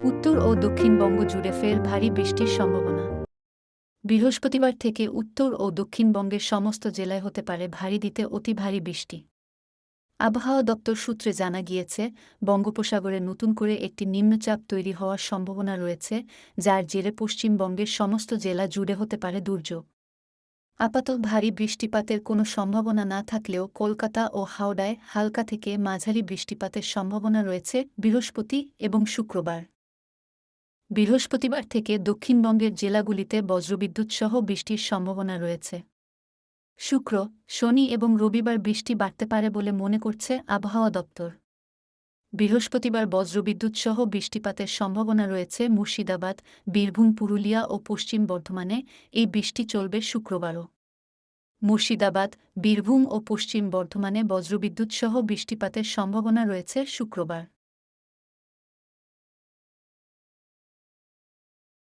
উত্তর ও দক্ষিণবঙ্গ জুড়ে ফের ভারী বৃষ্টির সম্ভাবনা। বৃহস্পতিবার থেকে উত্তর ও দক্ষিণবঙ্গের সমস্ত জেলায় হতে পারে ভারী দিতে অতি ভারী বৃষ্টি। আবহাওয়া দপ্তর সূত্রে জানা গিয়েছে, বঙ্গোপসাগরে নতুন করে একটি নিম্নচাপ তৈরি হওয়ার সম্ভাবনা রয়েছে, যার জেরে পশ্চিমবঙ্গের সমস্ত জেলা জুড়ে হতে পারে দুর্যোগ। আপাতত ভারী বৃষ্টিপাতের কোনো সম্ভাবনা না থাকলেও কলকাতা ও হাওড়ায় হালকা থেকে মাঝারি বৃষ্টিপাতের সম্ভাবনা রয়েছে বৃহস্পতি এবং শুক্রবার। বৃহস্পতিবার থেকে দক্ষিণবঙ্গের জেলাগুলিতে বজ্রবিদ্যুৎ সহ বৃষ্টির সম্ভাবনা রয়েছে। শুক্র, শনি এবং রবিবার বৃষ্টি বাড়তে পারে বলে মনে করছে আবহাওয়া দপ্তর। বৃহস্পতিবার বজ্রবিদ্যুৎ সহ বৃষ্টিপাতের সম্ভাবনা রয়েছে মুর্শিদাবাদ, বীরভূম, পুরুলিয়া ও পশ্চিম বর্ধমানে। এই বৃষ্টি চলবে শুক্রবারও। মুর্শিদাবাদ, বীরভূম ও পশ্চিম বর্ধমানে বজ্রবিদ্যুৎ সহ বৃষ্টিপাতের সম্ভাবনা রয়েছে শুক্রবার।